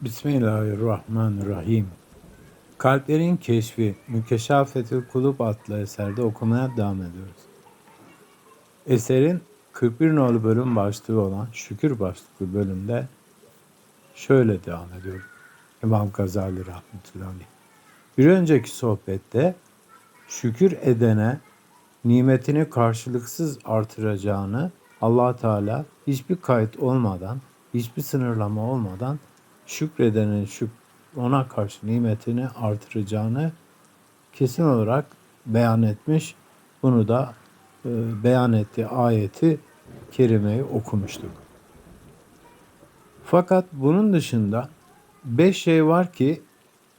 Bismillahirrahmanirrahim. Kalplerin Keşfi, Mükeşafetül Kulub adlı eserde okumaya devam ediyoruz. Eserin 41 nolu bölüm başlığı olan Şükür başlıklı bölümde şöyle devam ediyor. İmam Gazali rahmetullahi. Bir önceki sohbette şükür edene nimetini karşılıksız artıracağını allah Teala hiçbir kayıt olmadan, hiçbir sınırlama olmadan şükredenin şük ona karşı nimetini artıracağını kesin olarak beyan etmiş. Bunu da e, beyan ettiği ayeti kerimeyi okumuştuk. Fakat bunun dışında beş şey var ki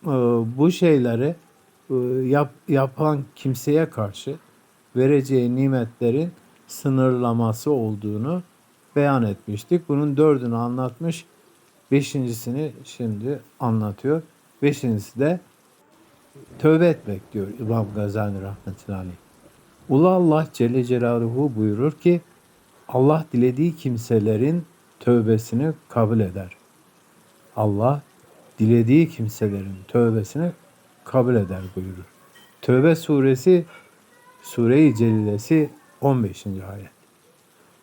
e, bu şeyleri e, yap, yapan kimseye karşı vereceği nimetlerin sınırlaması olduğunu beyan etmiştik. Bunun dördünü anlatmış. Beşincisini şimdi anlatıyor. Beşincisi de tövbe etmek diyor İmam Gazali rahmetullahi aleyh. Ulu Allah Celle Celaluhu buyurur ki Allah dilediği kimselerin tövbesini kabul eder. Allah dilediği kimselerin tövbesini kabul eder buyurur. Tövbe suresi Sure-i Celilesi 15. ayet.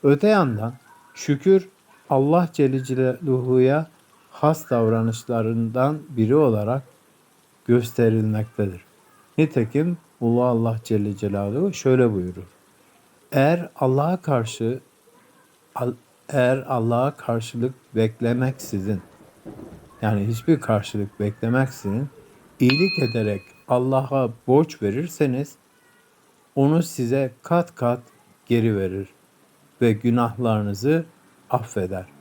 Öte yandan şükür Allah Celle Celaluhu'ya has davranışlarından biri olarak gösterilmektedir. Nitekim Ulu Allah Celle Celaluhu şöyle buyurur. Eğer Allah'a karşı eğer Allah'a karşılık beklemeksizin yani hiçbir karşılık beklemeksizin iyilik ederek Allah'a borç verirseniz onu size kat kat geri verir ve günahlarınızı affeder.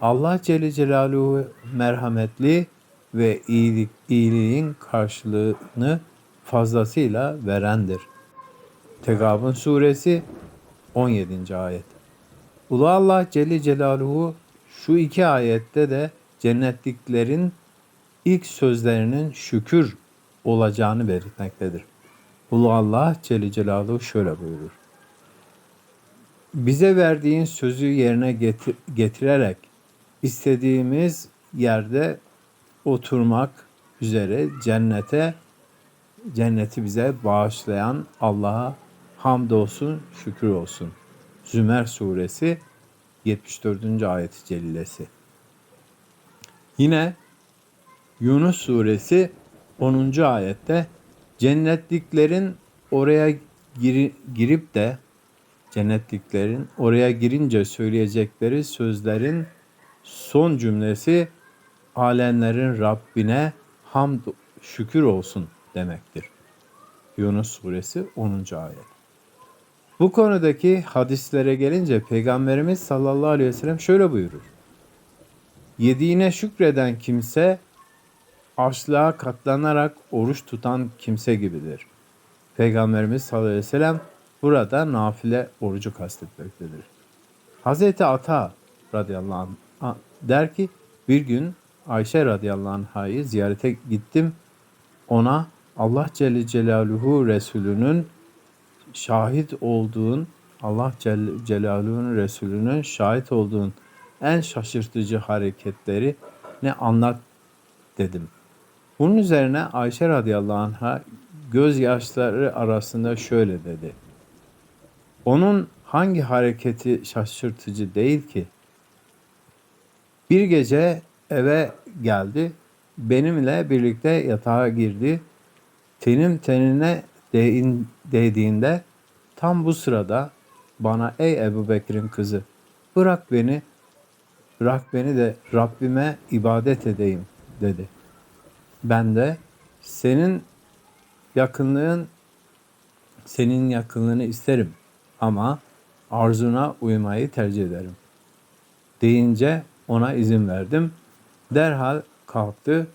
Allah Celle Celaluhu merhametli ve iyilik, iyiliğin karşılığını fazlasıyla verendir. Tegabun suresi 17. ayet. Ulu Allah Celle Celaluhu şu iki ayette de cennetliklerin ilk sözlerinin şükür olacağını belirtmektedir. Ulu Allah Celle Celaluhu şöyle buyurur. Bize verdiğin sözü yerine getir, getirerek istediğimiz yerde oturmak üzere cennete cenneti bize bağışlayan Allah'a hamdolsun, şükür olsun. Zümer suresi 74. ayet-i celilesi. Yine Yunus suresi 10. ayette cennetliklerin oraya gir, girip de cennetliklerin oraya girince söyleyecekleri sözlerin son cümlesi alemlerin Rabbine hamd şükür olsun demektir. Yunus suresi 10. ayet. Bu konudaki hadislere gelince Peygamberimiz sallallahu aleyhi ve sellem şöyle buyurur. Yediğine şükreden kimse açlığa katlanarak oruç tutan kimse gibidir. Peygamberimiz sallallahu aleyhi ve sellem burada nafile orucu kastetmektedir. Hazreti Ata radıyallahu anh der ki bir gün Ayşe radıyallahu anh'ı ziyarete gittim. Ona Allah Celle Celaluhu Resulü'nün şahit olduğun Allah Celle Celaluhu'nun Resulü'nün şahit olduğun en şaşırtıcı hareketleri ne anlat dedim. Bunun üzerine Ayşe radıyallahu anh'a gözyaşları arasında şöyle dedi. Onun hangi hareketi şaşırtıcı değil ki? Bir gece eve geldi. Benimle birlikte yatağa girdi. Tenim tenine değin, değdiğinde tam bu sırada bana ey Ebu Bekir'in kızı bırak beni bırak beni de Rabbime ibadet edeyim dedi. Ben de senin yakınlığın senin yakınlığını isterim ama arzuna uymayı tercih ederim. Deyince ona izin verdim. Derhal kalktı.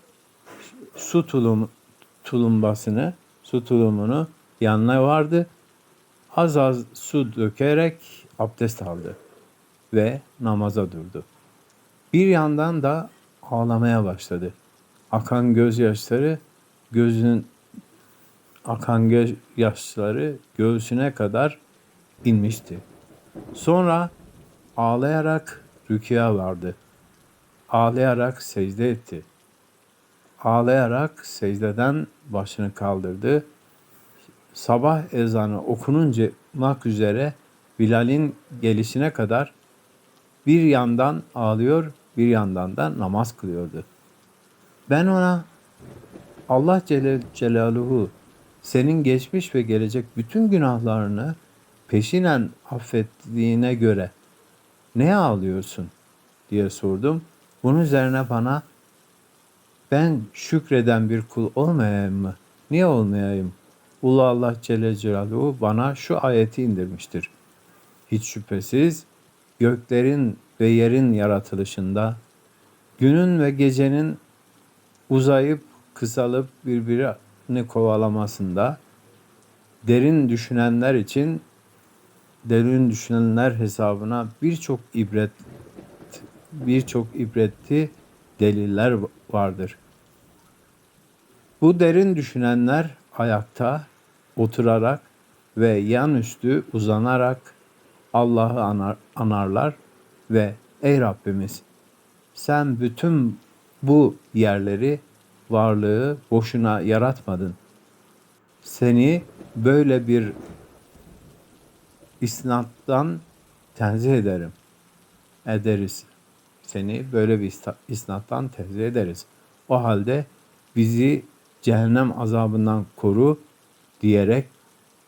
Su tulum, tulumbasını, su tulumunu yanına vardı. Az az su dökerek abdest aldı ve namaza durdu. Bir yandan da ağlamaya başladı. Akan gözyaşları gözünün akan göz yaşları göğsüne kadar inmişti. Sonra ağlayarak rüküya vardı. Ağlayarak secde etti. Ağlayarak secdeden başını kaldırdı. Sabah ezanı okununca üzere Bilal'in gelişine kadar bir yandan ağlıyor, bir yandan da namaz kılıyordu. Ben ona Allah Celle Celaluhu senin geçmiş ve gelecek bütün günahlarını peşinen affettiğine göre ne ağlıyorsun diye sordum. Bunun üzerine bana ben şükreden bir kul olmayayım mı? Niye olmayayım? Ulu Allah Celle Celaluhu bana şu ayeti indirmiştir. Hiç şüphesiz göklerin ve yerin yaratılışında, günün ve gecenin uzayıp kısalıp birbirini kovalamasında, derin düşünenler için derin düşünenler hesabına birçok ibret birçok ibretli deliller vardır. Bu derin düşünenler ayakta, oturarak ve yan üstü uzanarak Allah'ı anar, anarlar ve ey Rabbimiz sen bütün bu yerleri, varlığı boşuna yaratmadın. Seni böyle bir isnattan tenzih ederim. Ederiz. Seni böyle bir isnattan tenzih ederiz. O halde bizi cehennem azabından koru diyerek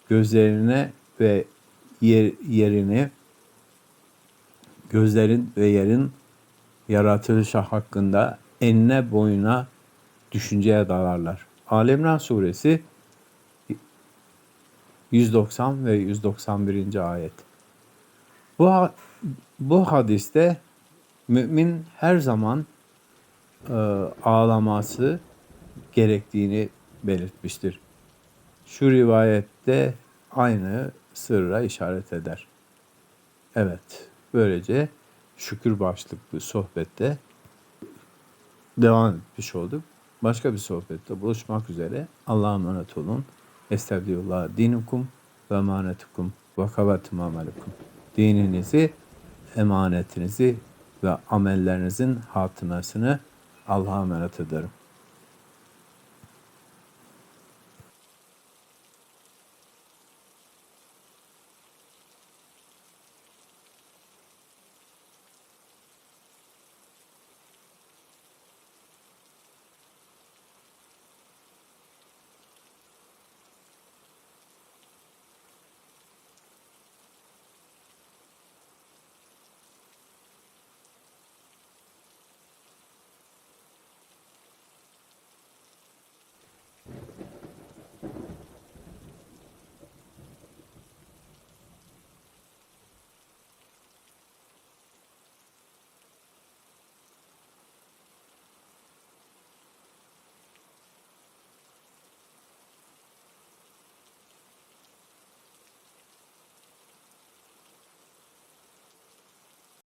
gözlerine ve yer, yerini gözlerin ve yerin yaratılışı hakkında enine boyuna düşünceye dalarlar. Alemran suresi 190 ve 191. ayet. Bu bu hadiste mümin her zaman e, ağlaması gerektiğini belirtmiştir. Şu rivayette aynı sırra işaret eder. Evet, böylece şükür başlıklı sohbette devam etmiş olduk. Başka bir sohbette buluşmak üzere. Allah'a emanet olun. Estağfirullah dinukum ve emanetukum ve kabatum amelikum. Dininizi, emanetinizi ve amellerinizin hatırasını Allah'a emanet ederim.